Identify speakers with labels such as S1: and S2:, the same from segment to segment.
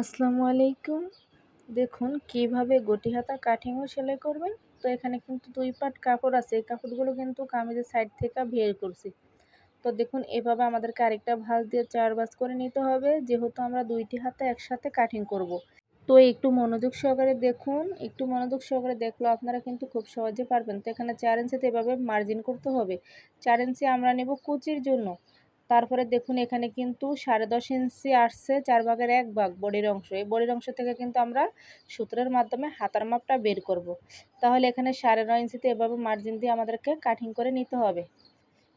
S1: আসসালামু আলাইকুম। দেখুন, কীভাবে গটি হাতা কাটিংও সেলাই করবেন? তো এখানে কিন্তু দুই পাট কাপড় আছে। এই কাপড়গুলো কিন্তু কামিজের সাইড থেকে বের করছি। তো দেখুন, এভাবে আমাদেরকে আরেকটা ভাঁজ দিয়ে চার ভাঁজ করে নিতে হবে। যেহেতু আমরা দুইটি হাতে একসাথে কাটিং করব। তো একটু মনোযোগ সহকারে দেখুন, একটু মনোযোগ সহকারে দেখল আপনারা কিন্তু খুব সহজে পারবেন। তো এখানে চার ইঞ্চিতে এভাবে মার্জিন করতে হবে। চার ইঞ্চি আমরা নেব কুচির জন্য। তারপরে দেখুন এখানে কিন্তু সাড়ে দশ ইঞ্চি আসছে, চার ভাগের এক ভাগ বডির অংশ। এই বডির অংশ থেকে কিন্তু আমরা সূত্রের মাধ্যমে হাতার মাপটা বের করব। তাহলে এখানে সাড়ে নয় ইঞ্চিতে এভাবে মার্জিন দিয়ে আমাদেরকে কাটিং করে নিতে হবে।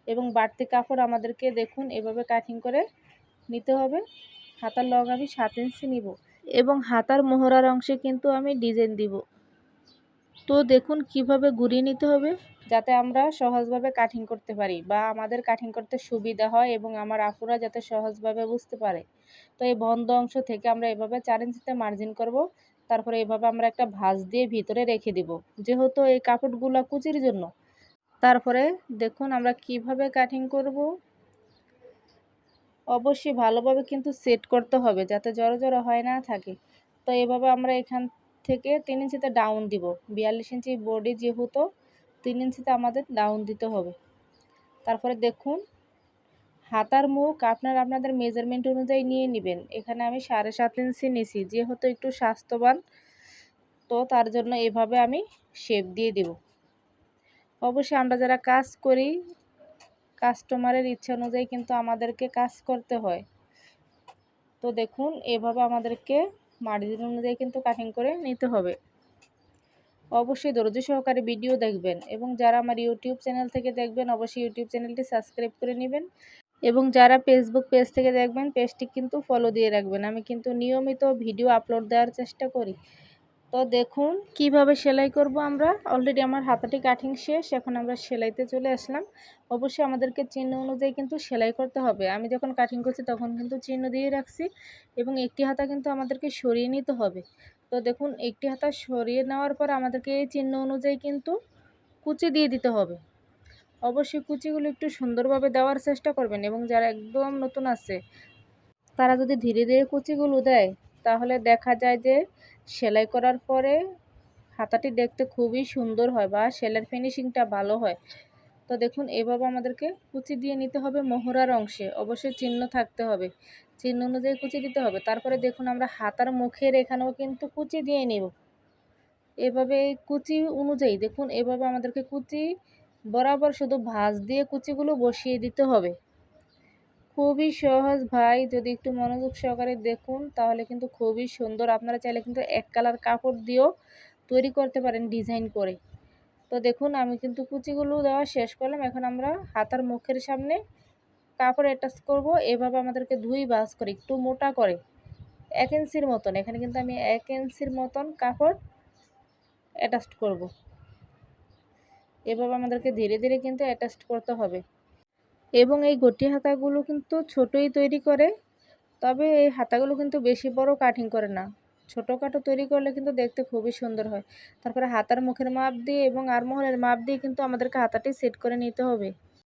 S1: এবং বাড়তি কাপড় আমাদেরকে দেখুন এভাবে কাটিং করে নিতে হবে। হাতার লগ আমি সাত ইঞ্চি নিব। এবং হাতার মোহরার অংশে কিন্তু আমি ডিজাইন দিব। তো দেখুন কীভাবে ঘুরিয়ে নিতে হবে যাতে আমরা সহজভাবে কাটিং করতে পারি বা আমাদের কাটিং করতে সুবিধা হয় এবং আমার আপুরা যাতে সহজভাবে বুঝতে পারে। তো এই বন্ধ অংশ থেকে আমরা এভাবে চার ইঞ্চিতে মার্জিন করব, তারপরে এভাবে আমরা একটা ভাঁজ দিয়ে ভিতরে রেখে দিব। যেহেতু এই কাপড়গুলো কুচির জন্য, তারপরে দেখুন আমরা কীভাবে কাটিং করব। অবশ্যই ভালোভাবে কিন্তু সেট করতে হবে যাতে জড়ো জড়ো হয় না থাকে। তো এভাবে আমরা এখান থেকে তিন ইঞ্চিতে ডাউন দিব। বিয়াল্লিশ ইঞ্চি বডি যেহেতু, তিন ইঞ্চিতে আমাদের ডাউন দিতে হবে। তারপরে দেখুন, হাতার মুখ আপনার আপনাদের মেজারমেন্ট অনুযায়ী নিয়ে নেবেন। এখানে আমি সাড়ে সাত ইঞ্চি নিছি, যেহেতু একটু স্বাস্থ্যবান, তো তার জন্য এভাবে আমি শেপ দিয়ে দেব। অবশ্যই আমরা যারা কাজ করি কাস্টমারের ইচ্ছা অনুযায়ী কিন্তু আমাদেরকে কাজ করতে হয়। তো দেখুন, এভাবে আমাদেরকে মার্জিন অনুযায়ী কিন্তু কাটিং করে নিতে হবে। অবশ্যই ধৈর্য সহকারে ভিডিও দেখবেন এবং যারা আমার ইউটিউব চ্যানেল থেকে দেখবেন, অবশ্যই ইউটিউব চ্যানেলটি সাবস্ক্রাইব করে নেবেন এবং যারা ফেসবুক পেজ থেকে দেখবেন পেজটি কিন্তু ফলো দিয়ে রাখবেন। আমি কিন্তু নিয়মিত ভিডিও আপলোড দেওয়ার চেষ্টা করি। তো দেখুন কীভাবে সেলাই করব আমরা। অলরেডি আমার হাতাটি কাটিং শেষ, এখন আমরা সেলাইতে চলে আসলাম। অবশ্যই আমাদেরকে চিহ্ন অনুযায়ী কিন্তু সেলাই করতে হবে। আমি যখন কাটিং করছি তখন কিন্তু চিহ্ন দিয়ে রাখছি এবং একটি হাতা কিন্তু আমাদেরকে সরিয়ে নিতে হবে। তো দেখুন, একটি হাতা সরিয়ে নেওয়ার পর আমাদেরকে এই চিহ্ন অনুযায়ী কিন্তু কুচি দিয়ে দিতে হবে। অবশ্যই কুচিগুলো একটু সুন্দরভাবে দেওয়ার চেষ্টা করবেন এবং যারা একদম নতুন আছে, তারা যদি ধীরে ধীরে কুচিগুলো দেয় তাহলে দেখা যায় যে সেলাই করার পরে হাতাটি দেখতে খুবই সুন্দর হয় বা সেলাইয়ের ফিনিশিংটা ভালো হয়। তো দেখুন, এভাবে আমাদেরকে কুচি দিয়ে নিতে হবে মোহরার অংশে। অবশ্যই চিহ্ন থাকতে হবে। চিহ্ন অনুযায়ী কুচি দিতে হবে। তারপরে দেখুন, আমরা হাতার মুখের এখানেও কিন্তু কুচি দিয়ে নেব। এভাবে কুচি অনুযায়ী দেখুন, এভাবে আমাদেরকে কুচি বরাবর শুধু ভাঁজ দিয়ে কুচিগুলো বসিয়ে দিতে হবে। খুবই সহজ ভাই। যদি একটু মনোযোগ সহকারে দেখুন, তাহলে কিন্তু খুবই সুন্দর। আপনারা চাইলে কিন্তু এক কালার কাপড় দিয়েও তৈরি করতে পারেন ডিজাইন করে। তো দেখুন, আমি কিন্তু কুচিগুলো দেওয়া শেষ করলাম। এখন আমরা হাতার মুখের সামনে কাপড় অ্যাটাচ করব। এভাবে আমাদেরকে ধুই বাস করে, একটু মোটা করে, এক ইঞ্চির মতন। এখানে কিন্তু আমি এক ইঞ্চির মতন কাপড় অ্যাটাচ করব। এভাবে আমাদেরকে ধীরে ধীরে কিন্তু অ্যাটাচ করতে হবে। এবং এই গটি হাতাগুলো কিন্তু ছোটই তৈরি করে, তবে এই হাতাগুলো কিন্তু বেশি বড় কাটিং করে না। ছোটো কাটো তৈরি করলে কিন্তু দেখতে খুবই সুন্দর হয়। তারপরে হাতার মুখের মাপ দিয়ে এবং আরমোহরের মাপ দিয়ে কিন্তু আমাদেরকে হাতাটি সেট করে নিতে হবে।